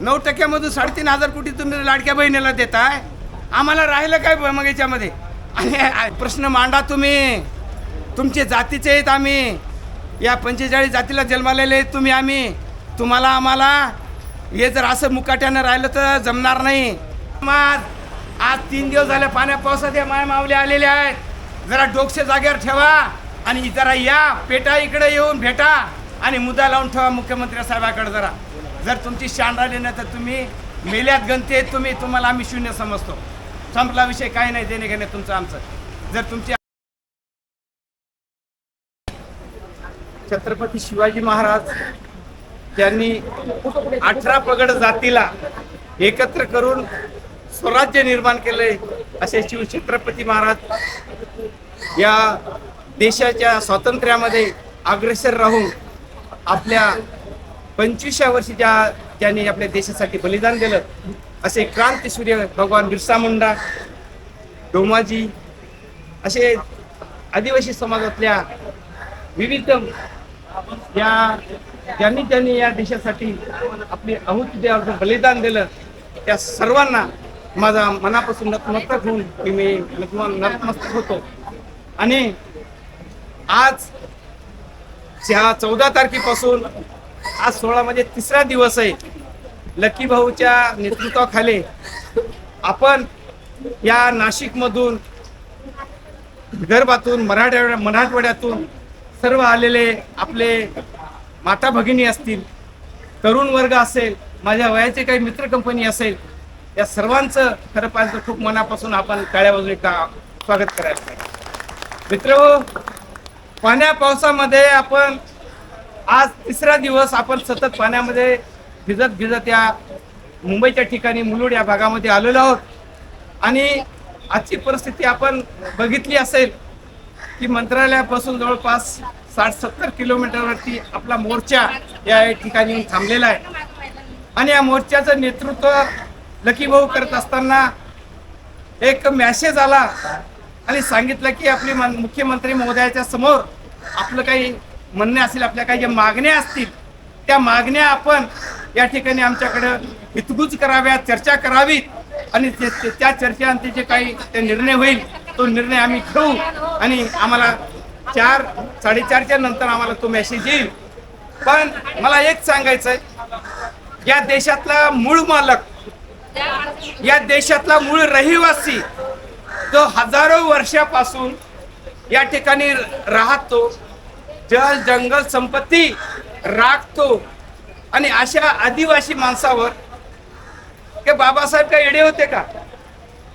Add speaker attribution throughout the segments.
Speaker 1: नऊ टक्क्यामधून साडेतीन हजार कोटी तुम्ही लाडक्या बहिणीला देताय. आम्हाला राहिलं काय ब- मग याच्यामध्ये? आणि प्रश्न मांडा तुम्ही. तुमचे जातीचे आहेत आम्ही. या पंचेचाळीस जातीला जन्मालेले आहेत तुम्ही आम्ही. तुम्हाला आम्हाला हे जर असं मुकाट्यानं राहिलं तर जमणार नाही. मग आज तीन दिवस झाले पाण्या पावसात या माय मावले आलेले आहेत. जरा डोकसे जागेवर ठेवा आणि जरा या. पेटा इकडे येऊन भेटा आणि मुद्दा लावून ठेवा मुख्यमंत्री साहेबाकडे जरा. जर तुमची शान राहिली नाही तर तुम्ही मेल्यात गणते तुम्ही तुम्हाला आम्ही शून्य समजतो. संपला विषय काही नाही देणे घेणे तुमचं आमचं. जर तुमची छत्रपती शिवाजी महाराज त्यांनी अठरा पगड जातीला एकत्र करून स्वराज्य निर्माण केले असे शिव छत्रपती महाराज या देशाच्या स्वातंत्र्यामध्ये अग्रेसर राहून आपल्या पंचवीसव्या वर्षी ज्या त्यांनी आपल्या देशासाठी बलिदान दिलं असे क्रांतीसूर्य भगवान बिरसा मुंडा डोमाजी असे आदिवासी समाजातल्या विविध या ज्यांनी त्यांनी या देशासाठी आपली आहुती द्यावं बलिदान दिलं त्या सर्वांना माझा मनापासून नतमस्तक होऊन की मी नतमस्तक होतो. आणि आज ह्या चौदा तारखेपासून आज सोळा म्हणजे तिसरा दिवस आहे. लकी भाऊच्या नेतृत्वाखाली आपण या नाशिकमधून विदर्भातून मराठवाड्या मराठवाड्यातून सर्व आलेले आपले माता भगिनी असतील तरुण वर्ग असेल माझ्या वयाचे काही मित्र कंपनी असेल या सर्वांचं खरं पाहिजे खूप मनापासून आपण काळ्या बाजूने का स्वागत करायला मित्र पाण्या पावसामध्ये आपण आज तिसरा दिवस आपण सतत पाण्यामध्ये भिजत भिजत या मुंबईच्या ठिकाणी मुलुड या भागामध्ये आलेलो आहोत. आणि आजची परिस्थिती आपण बघितली असेल की मंत्रालयापासून जवळपास साठ सत्तर किलोमीटरवरती आपला मोर्चा या ठिकाणी थांबलेला आहे. आणि या मोर्चाचं नेतृत्व लकीभाऊ करत असताना एक मॅसेज आला आणि सांगितलं की आपली मुख्यमंत्री महोदयाच्या समोर आपलं काही म्हणणे असेल आपल्या काही ज्या मागण्या असतील त्या मागण्या आपण या ठिकाणी आमच्याकडं हितगुज कराव्या चर्चा करावीत आणि ते- त्या चर्चेअंती जे काही ते निर्णय होईल तो निर्णय आम्ही घेऊ आणि आम्हाला चार साडेचारच्या नंतर आम्हाला तो मेसेज येईल. पण मला एक सांगायचं आहे या देशातला मूळ मालक या देशातला मूळ रहिवासी जो हजारो वर्षापासून या ठिकाणी राहतो जल जंगल संपत्ती राखतो आणि अशा आदिवासी माणसावर के बाबासाहेब काय येडे होते का?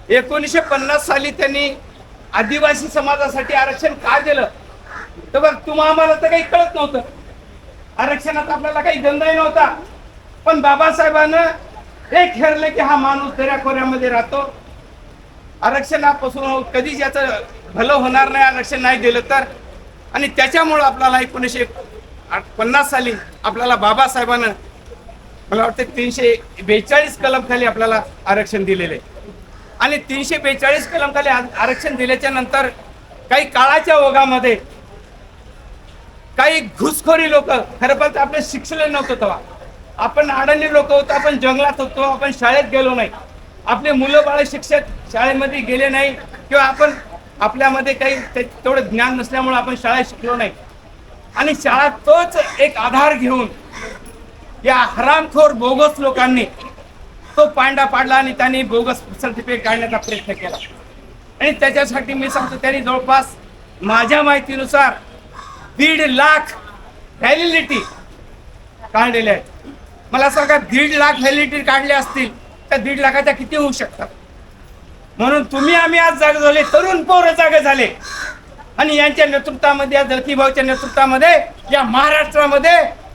Speaker 1: एकोणीसशे पन्नास साली त्यांनी आदिवासी समाजासाठी आरक्षण का दिलं? तर बघ तुम्हा आम्हाला तर काही कळत नव्हतं. आरक्षणात आपल्याला काही गंधाही नव्हता. पण बाबासाहेबांना हे ठरलं की हा माणूस दऱ्याखोऱ्यामध्ये राहतो. आरक्षणापासून कधीच याचं भलं होणार नाही आरक्षण नाही दिलं तर आणि त्याच्यामुळं आपल्याला एकोणीसशे पन्नास साली आपल्याला बाबासाहेबानं मला वाटतं तीनशे बेचाळीस कलम खाली आपल्याला आरक्षण दिलेले. आणि तीनशे बेचाळीस कलम खाली आरक्षण दिल्याच्या नंतर काही काळाच्या ओघामध्ये काही घुसखोरी लोक खरं पाहिजे आपले शिक्षले नव्हतो तेव्हा. आपण अडाणी लोक होतो आपण जंगलात होतो आपण शाळेत गेलो नाही. आपले मुलं बाळ शिक्षक शाळेमध्ये गेले नाही किंवा आपण आपल्यामध्ये काही ते- तेवढं ज्ञान नसल्यामुळे आपण शाळा शिकलो नाही. आणि शाळा तोच एक आधार घेऊन या हरामखोर बोगस लोकांनी तो पांडा पाडला आणि त्यांनी बोगस सर्टिफिकेट काढण्याचा प्रयत्न केला. आणि त्याच्यासाठी मी सांगतो त्यांनी जवळपास माझ्या माहितीनुसार दीड लाख व्हॅलिडिटी काढलेल्या आहेत. मला सांगा दीड लाख व्हॅलिडिटी काढल्या असतील तर दीड लाखाच्या किती होऊ शकतात? म्हणून तुम्ही आम्ही आज जागे झाले तरुण पोरं जागे झाले. आणि यांच्या नेतृत्वामध्ये आज धरतीभाऊच्या नेतृत्वामध्ये या महाराष्ट्रामध्ये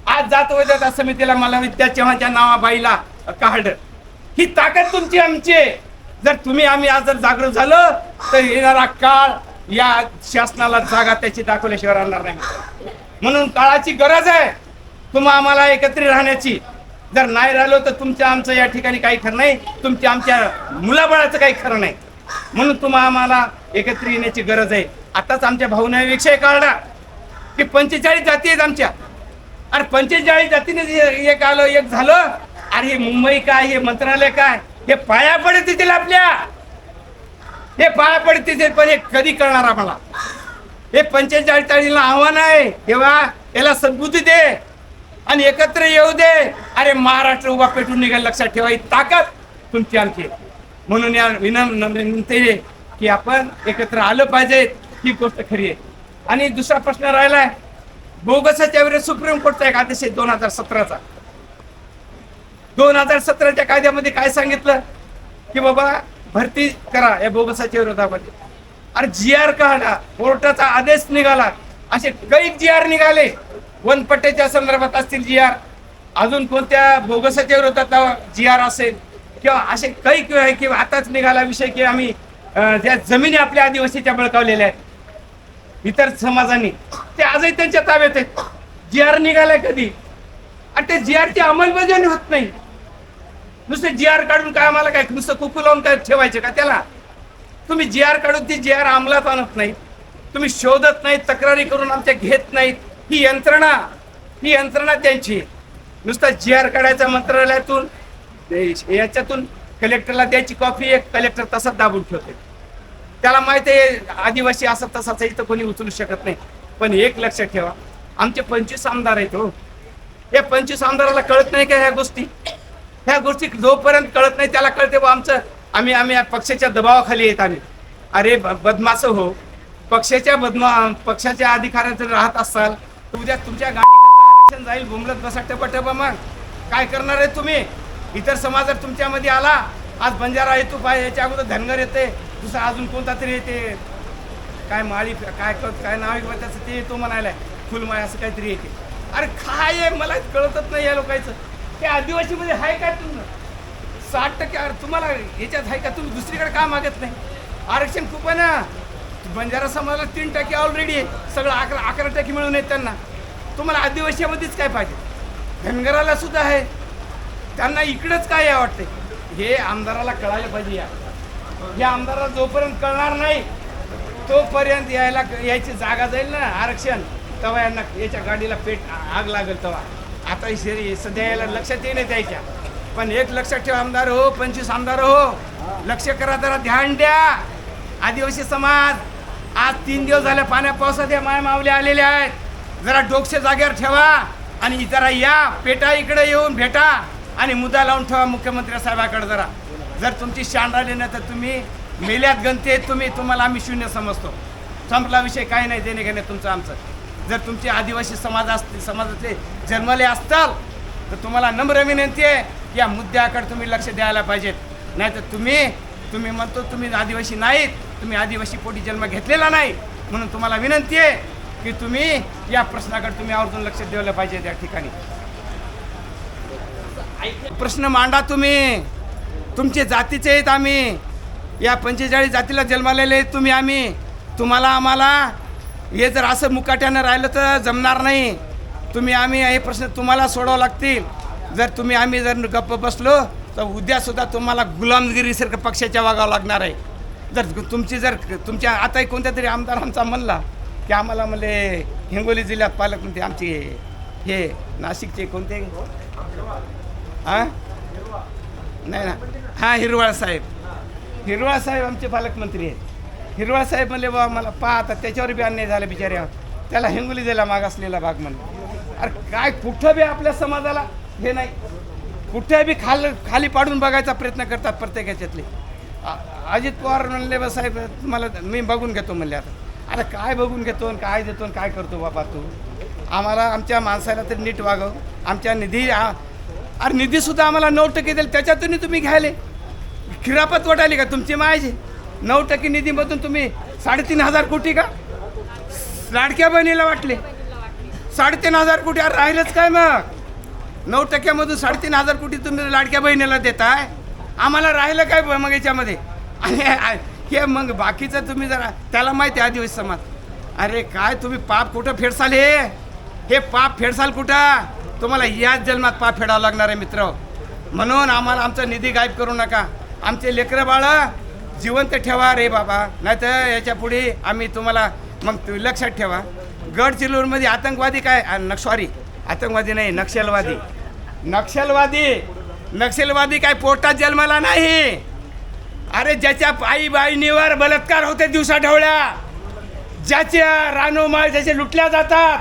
Speaker 1: आज जात वैद्यता समितीला मला विद्या चव्हाणच्या नावाबाईला काढ. ही ताकद तुमची आमची आहे. जर तुम्ही आम्ही आज जर जागृत झालो तर येणारा काळ या शासनाला जागा त्याची दाखवल्याशिवाय राहणार नाही. म्हणून काळाची गरज आहे. तुम्हा आम्हाला एकत्रित राहण्याची. जर नाही राहिलो तर तुमच्या आमचं या ठिकाणी काही खरं नाही तुमच्या आमच्या मुलाबाळाचं काही खरं नाही. म्हणून तुम्हा आम्हाला एकत्र येण्याची गरज आहे. आताच आमच्या भाऊने विषय काढला की पंचेचाळीस जाती आहेत आमच्या. अरे पंचेचाळीस जातीने एक आलं एक झालं. अरे हे मुंबई काय हे मंत्रालय काय? हे पाया पडत येतील आपल्या. हे पाया पडतील पण हे कधी कळणार आम्हाला? हे पंचेचाळीस चाळीसला आव्हान आहे. तेव्हा याला सद्बुद्धी दे. आणि एकत्र येऊ दे. अरे महाराष्ट्र उभा पेटून निघाल लक्षात ठेवा ही ताकद तुमची आमची म्हणून या विनम विनंती की आपण एकत्र आलं पाहिजे ही गोष्ट खरी आहे. आणि दुसरा प्रश्न राहिलाय बोगसाच्या वेळेस सुप्रीम कोर्टचा एक आदेश आहे दोन हजार सतराचा. दोन हजार सतराच्या कायद्यामध्ये काय सांगितलं? की बाबा भरती करा या बोगसाच्या विरोधामध्ये. अरे जी आर काढा कोर्टाचा आदेश निघाला. असे कैक जी आर निघाले. वनपट्ट्याच्या संदर्भात असतील जी आर अजून कोणत्या बोगसाच्या विरोधात जी आर असेल? किंवा असे कैक आहे की आताच निघाला विषय की आम्ही ज्या जमिनी आपल्या आदिवासीच्या बळकावलेल्या आहेत इतर समाजांनी ते आजही त्यांच्या ताब्यात आहेत. जी आर निघालाय कधी? आणि ते जी आरची अंमलबजावणी होत नाही. नुसते जी आर काढून काय आम्हाला काय नुसतं कुकू लावून काय ठेवायचे का त्याला? तुम्ही जी आर काढून ती जी आर अंमलात आणत नाही तुम्ही शोधत नाही तक्रारी करून आमच्या घेत नाहीत. ही यंत्रणा ही यंत्रणा त्यांची नुसता जी आर काढायचा मंत्रालयातून याच्यातून कलेक्टरला द्यायची कॉफी एक कलेक्टर तसाच दाबून ठेवते त्याला माहिती आहे आदिवासी असा तसाच इथं कोणी उचलू शकत नाही. पण एक लक्षात ठेवा आमचे पंचवीस आमदार आहेत हो. या पंचवीस आमदाराला कळत नाही का ह्या गोष्टी? ह्या गोष्टी जोपर्यंत कळत नाही त्याला कळते बा आमचं आम्ही आम्ही पक्षाच्या दबावाखाली येत आम्ही. अरे ब- बदमाश हो. पक्षाच्या बदमा पक्षाच्या अधिकाऱ्यात जर राहत असाल उद्या तुमच्या गाडीचं आरक्षण जाईल घुमलत बसा टप टप मग. काय करणार आहे तुम्ही? इतर समाज जर तुमच्यामध्ये आला आज बंजारा येतो पाय याच्या अगोदर धनगर येते दुसरा अजून कोणता तरी येते. काय माळी काय कळत काय नाव किंवा त्याचं ते येतो म्हणायला. फुलमाळ असं काहीतरी येते. अरे काय आहे? मला कळतच नाही या लोकांचं. ते आदिवासीमध्ये आहे काय तुमचं साठ टक्के अरे तुम्हाला याच्यात आहे का? तुम्ही दुसरीकडे का मागत नाही? आरक्षण खूप आहे ना. बंजारा समाजाला तीन टक्के ऑलरेडी आहे. सगळं अकरा अकरा टक्के मिळून येत त्यांना. तुम्हाला आदिवासीमध्येच काय पाहिजे? धनगराला सुद्धा आहे. त्यांना इकडंच काय आहे वाटते हे आमदाराला कळायला पाहिजे या. हे आमदाराला जोपर्यंत कळणार नाही तोपर्यंत यायला यायची जागा जाईल ना आरक्षण. तेव्हा यांना याच्या गाडीला पेट आग लागेल तेव्हा. आता शरी सध्या यायला लक्षात येईल त्याच्या. पण एक लक्षात ठेवा आमदार हो पंचवीस आमदार हो. लक्ष करा जरा ध्यान द्या. आदिवासी समाज. आज तीन दिवस झाले पाण्या पावसात या माय मावले आलेले आहेत. जरा डोकसे जागेवर ठेवा आणि जरा या पेटा इकडे येऊन भेटा आणि मुद्दा लावून ठेवा मुख्यमंत्री साहेबाकडे जरा. जर तुमची शान राहिली नाही तर तुम्ही मेल्यात गणते तुम्ही तुम्हाला आम्ही शून्य समजतो. संपला विषय काही नाही देणे घेणे तुमचं आमचं. जर तुमचे आदिवासी समाज असतील समाजातले जन्मले असताल तर तुम्हाला नम्र विनंती आहे या मुद्द्याकडे तुम्ही लक्ष द्यायला पाहिजेत. नाही तर तुम्ही तुम्ही म्हणतो तुम्ही आदिवासी नाहीत. तुम्ही आदिवासी पोटी जन्म घेतलेला नाही म्हणून तुम्हाला विनंती आहे की तुम्ही या प्रश्नाकडे तुम्ही आवर्जून लक्ष द्यायला पाहिजे त्या ठिकाणी. प्रश्न मांडा तुम्ही. तुमचे जातीचे आहेत आम्ही. या पंचेचाळीस जातीला जन्मालेले आहेत तुम्ही आम्ही. तुम्हाला आम्हाला हे जर असं मुकाट्यानं राहिलं तर जमणार नाही. तुम्ही आम्ही हे प्रश्न तुम्हाला सोडावं लागतील. जर तुम्ही आम्ही जर गप्प बसलो तर उद्यासुद्धा तुम्हाला गुलामगिरीसारखं पक्षाच्या वागावं लागणार आहे. जर तुमची जर तुमच्या आताही कोणत्या तरी आमदार आमचा म्हणला की आम्हाला म्हणले हिंगोली जिल्ह्यात पालकमंत्री आमचे हे नाशिकचे कोणते? हां नाही ना. हां हिरवाळ साहेब. हिरवाळ साहेब आमचे पालकमंत्री आहेत. हिरवाळ साहेब म्हणले बाबा मला पहा आता त्याच्यावर बी अन्याय झाला बिचाऱ्या. त्याला हिंगोली दिला मागासलेला भाग म्हणले. अरे काय कुठं बी आपल्या समाजाला हे नाही. कुठे बी खाल खाली पाडून बघायचा प्रयत्न करतात प्रत्येक ह्याच्यातले अजित पवार म्हणले बा साहेब तुम्हाला मी बघून घेतो म्हणले आता. अरे काय बघून घेतो आणि काय देतो आणि काय करतो बाबा तू? आम्हाला आमच्या माणसाला तरी नीट वागव. आमच्या निधी अरे निधीसुद्धा आम्हाला नऊ टक्के दिले त्याच्यातूनही तुम्ही घ्यायले. खिरापत वाटायली का तुमची मायाची नऊ टक्के निधीमधून तुम्ही साडेतीन हजार कोटी का? लाडक्या बहिणीला वाटले. साडेतीन हजार कोटी अरे राहिलंच काय मग? नऊ टक्क्यामधून साडेतीन हजार कोटी तुम्ही लाडक्या बहिणीला देताय? आम्हाला राहिलं काय ब- मग याच्यामध्ये? आणि हे मग बाकीचं तुम्ही जरा त्याला माहिती आहे आदिवासी समाज. अरे काय तुम्ही पाप कुठं फेडसाल हे? हे पाप फेडसाल कुठं? तुम्हाला याच जन्मात पाप फेडावं लागणार आहे मित्र. म्हणून आम्हाला आमचा निधी गायब करू नका. आमचे लेकरं बाळं जिवंत ठेवा रे बाबा. नाही तर याच्यापुढे आम्ही तुम्हाला मग तुम्ही लक्षात ठेवा. गडचिरोलीमध्ये आतंकवादी काय? सॉरी आतंकवादी नाही नक्षलवादी. नक्षलवादी नक्षलवादी काय पोटात जन्माला नाही? अरे ज्याच्या आई बाईनीवर बलात्कार होते दिवसा ढवळ्या ज्याच्या रानोमाळ ज्याचे लुटल्या जातात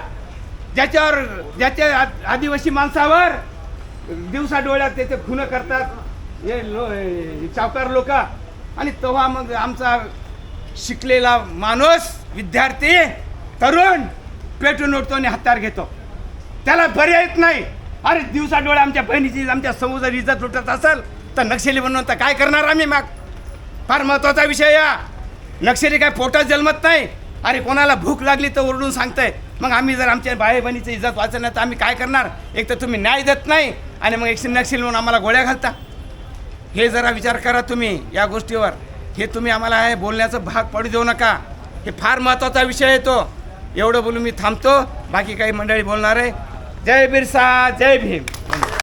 Speaker 1: ज्याच्यावर ज्याच्या आ- आदिवासी माणसावर दिवसा डोळ्यात त्याचे खुनं करतात. हे लो चावकार सावकार लोक. आणि तेव्हा मग आमचा शिकलेला माणूस विद्यार्थी तरुण पेटून उठतो आणि हत्यार घेतो. त्याला पर्यायच नाही. अरे दिवसा डोळे आमच्या बहिणीची आमच्या समुद्र इज्जत लुटत असेल तर नक्षली बनवून तर काय करणार आम्ही मग? फार महत्त्वाचा विषय या. नक्षली काय पोटात जन्मत नाही. अरे कोणाला भूक लागली तर ओरडून सांगताय. मग आम्ही जर आमच्या बाई बहिणीची इज्जत वाचणार तर आम्ही काय करणार? एक तर तुम्ही न्याय देत नाही आणि मग एकशे नक्षली म्हणून आम्हाला गोळ्या घालता. हे जरा विचार करा तुम्ही या गोष्टीवर. हे तुम्ही आम्हाला हे बोलण्याचं भाग पडू देऊ नका. हे फार महत्त्वाचा विषय आहे तो. एवढं बोलून मी थांबतो. बाकी काही मंडळी बोलणार आहे. जय बिरसा जय भीम.